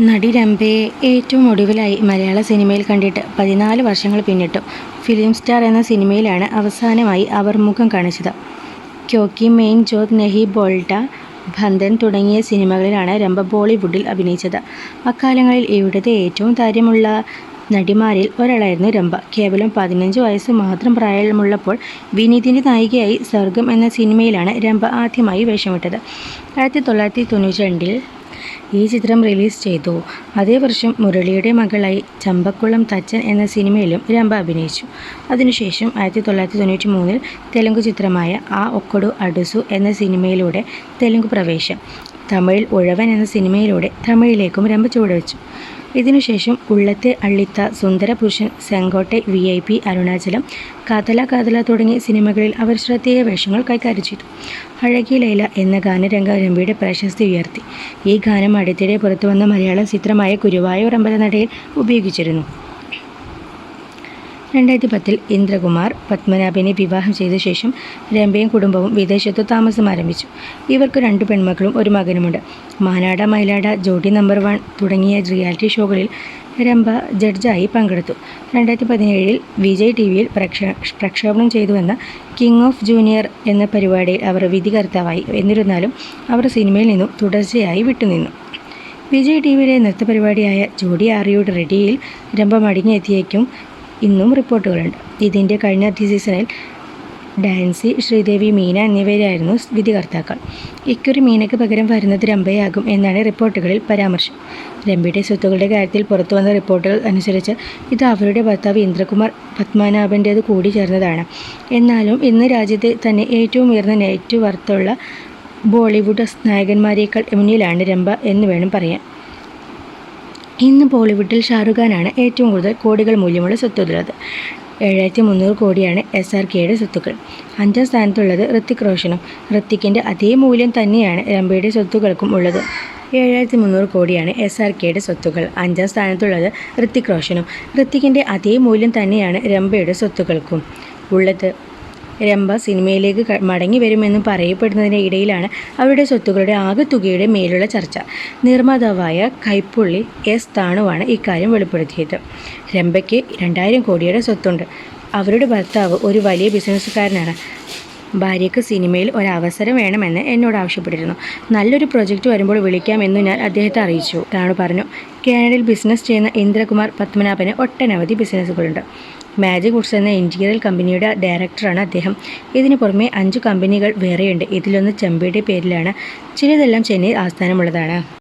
നടി രംഭയെ ഏറ്റവും ഒടുവിലായി മലയാള സിനിമയിൽ കണ്ടിട്ട് പതിനാല് വർഷങ്ങൾ പിന്നിട്ടു. ഫിലിം സ്റ്റാർ എന്ന സിനിമയിലാണ് അവസാനമായി അവർ മുഖം കാണിച്ചത്. ക്യോക്കി മെയിൻ ജോത് നെഹി ബോൾട്ട ബന്ധൻ തുടങ്ങിയ സിനിമകളിലാണ് രംഭ ബോളിവുഡിൽ അഭിനയിച്ചത്. അക്കാലങ്ങളിൽ ഇവിടുത്തെ ഏറ്റവും താരമുള്ള നടിമാരിൽ ഒരാളായിരുന്നു രംഭ. കേവലം പതിനഞ്ച് വയസ്സ് മാത്രം പ്രായമുള്ളപ്പോൾ വിനീതിന്റെ നായികയായി സ്വർഗം എന്ന സിനിമയിലാണ് രംഭ ആദ്യമായി വേഷമിട്ടത്. ആയിരത്തി തൊള്ളായിരത്തി തൊണ്ണൂറ്റി രണ്ടിൽ ഈ ചിത്രം റിലീസ് ചെയ്തു. അതേ വർഷം മുരളിയുടെ മകളായി ചമ്പക്കുളം തച്ചൻ എന്ന സിനിമയിലും രംഭ അഭിനയിച്ചു. അതിനുശേഷം ആയിരത്തി തൊള്ളായിരത്തി തൊണ്ണൂറ്റി മൂന്നിൽ തെലുങ്ക് ചിത്രമായ ആ ഒക്കടു അടുസു എന്ന സിനിമയിലൂടെ തെലുങ്ക് പ്രവേശം. തമിഴിൽ ഉഴവൻ എന്ന സിനിമയിലൂടെ തമിഴിലേക്കും രംഭ ചുവടുവെച്ചു. ഇതിനുശേഷം Ullathai Allitha Sundarapurushan Sengottai V I P Arunachalam Kadhala Kadhala തുടങ്ങിയ സിനിമകളിൽ അവർ ശ്രദ്ധേയ വേഷങ്ങൾ കൈകാര്യം ചെയ്തു. അഴകി ലൈല എന്ന ഗാനരംഗ രംഭയുടെ പ്രശസ്തി ഉയർത്തി. ഈ ഗാനം അടുത്തിടെ പുറത്തുവന്ന മലയാളം ചിത്രമായ കുരുവായൂർ അമ്പലനടയിൽ ഉപയോഗിച്ചിരുന്നു. രണ്ടായിരത്തി പത്തിൽ ഇന്ദ്രകുമാർ പത്മനാഭനെ വിവാഹം ചെയ്ത ശേഷം രംഭയും കുടുംബവും വിദേശത്ത് താമസം ആരംഭിച്ചു ഇവർക്ക് രണ്ടു പെൺമക്കളും ഒരു മകനുമുണ്ട്. മാനാട മൈലാട ജോഡി നമ്പർ വൺ തുടങ്ങിയ റിയാലിറ്റി ഷോകളിൽ രംഭ ജഡ്ജായി പങ്കെടുത്തു. രണ്ടായിരത്തി പതിനേഴിൽ വിജയ് ടി വിയിൽ പ്രക്ഷ പ്രക്ഷേപണം ചെയ്തുവെന്ന കിങ് ഓഫ് ജൂനിയർ എന്ന പരിപാടിയിൽ അവർ വിധികർത്താവായി. എന്നിരുന്നാലും അവർ സിനിമയിൽ നിന്നും തുടർച്ചയായി വിട്ടുനിന്നു. വിജയ് ടി വിയിലെ നൃത്തപരിപാടിയായ ജോഡി ആറിയുടെ റെഡിയിൽ രംഭ മടങ്ങിയെത്തിയേക്കും ഇന്നും റിപ്പോർട്ടുകളുണ്ട്. ഇതിന്റെ കഴിഞ്ഞ സീസണിൽ ഡാൻസി ശ്രീദേവി മീന എന്നിവരായിരുന്നു വിധികർത്താക്കൾ. ഇക്കുറി മീനയ്ക്ക് പകരം വരുന്നത് രംഭയാകും എന്നാണ് റിപ്പോർട്ടുകളിൽ പരാമർശം. രംഭയുടെ സ്വത്തുക്കളുടെ കാര്യത്തിൽ പുറത്തു വന്ന റിപ്പോർട്ടുകൾ അനുസരിച്ച് ഇത് അവരുടെ ഭർത്താവ് ഇന്ദ്രകുമാർ പത്മനാഭന്റേത് കൂടി ചേർന്നതാണ്. എന്നാലും ഇന്ന് രാജ്യത്തെ തന്നെ ഏറ്റവും ഉയർന്ന നെറ്റ് വർത്തുള്ള ബോളിവുഡ് നായകന്മാരേക്കാൾ മുന്നിലാണ് രംഭ എന്ന് വേണം പറയാൻ. ഇന്ന് ബോളിവുഡിൽ ഷാറുഖ് ഖാനാണ് ഏറ്റവും കൂടുതൽ കോടികൾ മൂല്യമുള്ള സ്വത്തുള്ളത്. ഏഴായിരത്തി മുന്നൂറ് കോടിയാണ് എസ് ആർ കെയുടെ സ്വത്തുക്കൾ. അഞ്ചാം സ്ഥാനത്തുള്ളത് ഋത്തിക് റോഷനും. ഋത്തിക്കിന്റെ അതേ മൂല്യം തന്നെയാണ് രംബയുടെ സ്വത്തുക്കൾക്കും ഉള്ളത്. ഏഴായിരത്തി മുന്നൂറ് കോടിയാണ് എസ് ആർ കെയുടെ സ്വത്തുക്കൾ. അഞ്ചാം സ്ഥാനത്തുള്ളത് ഋത്തിക് റോഷനും. ഋത്തിക്കിന്റെ അതേ മൂല്യം തന്നെയാണ് രംബയുടെ സ്വത്തുക്കൾക്കും ഉള്ളത്. രംഭ സിനിമയിലേക്ക് മടങ്ങി വരുമെന്ന് പറയപ്പെടുന്നതിന് ഇടയിലാണ് അവരുടെ സ്വത്തുക്കളുടെ ആകെത്തുകയുടെ മേലുള്ള ചർച്ച. നിർമ്മാതാവായ കൈപ്പുള്ളി എസ്. താണുവാണ് ഇക്കാര്യം വെളിപ്പെടുത്തിയത്. രംഭയ്ക്ക് രണ്ടായിരം കോടിയുടെ സ്വത്തുണ്ട്. അവരുടെ ഭർത്താവ് ഒരു വലിയ ബിസിനസ്സുകാരനാണ്. ഭാര്യയ്ക്ക് സിനിമയിൽ ഒരവസരം വേണമെന്ന് എന്നോട് ആവശ്യപ്പെട്ടിരുന്നു. നല്ലൊരു പ്രൊജക്റ്റ് വരുമ്പോൾ വിളിക്കാമെന്ന് ഞാൻ അദ്ദേഹത്തെ അറിയിച്ചു. താണു പറഞ്ഞു കാനഡയിൽ ബിസിനസ് ചെയ്യുന്ന ഇന്ദ്രകുമാർ പത്മനാഭന് ഒട്ടനവധി ബിസിനസ്സുകളുണ്ട്. മാജിക് വുഡ്സ് എന്ന ഇന്റീരിയൽ കമ്പനിയുടെ ഡയറക്ടറാണ് അദ്ദേഹം. ഇതിനു പുറമെ അഞ്ച് കമ്പനികൾ വേറെയുണ്ട്. ഇതിലൊന്ന് ചെമ്പയുടെ പേരിലാണ്. ചിലതെല്ലാം ചെന്നൈ ആസ്ഥാനമുള്ളതാണ്.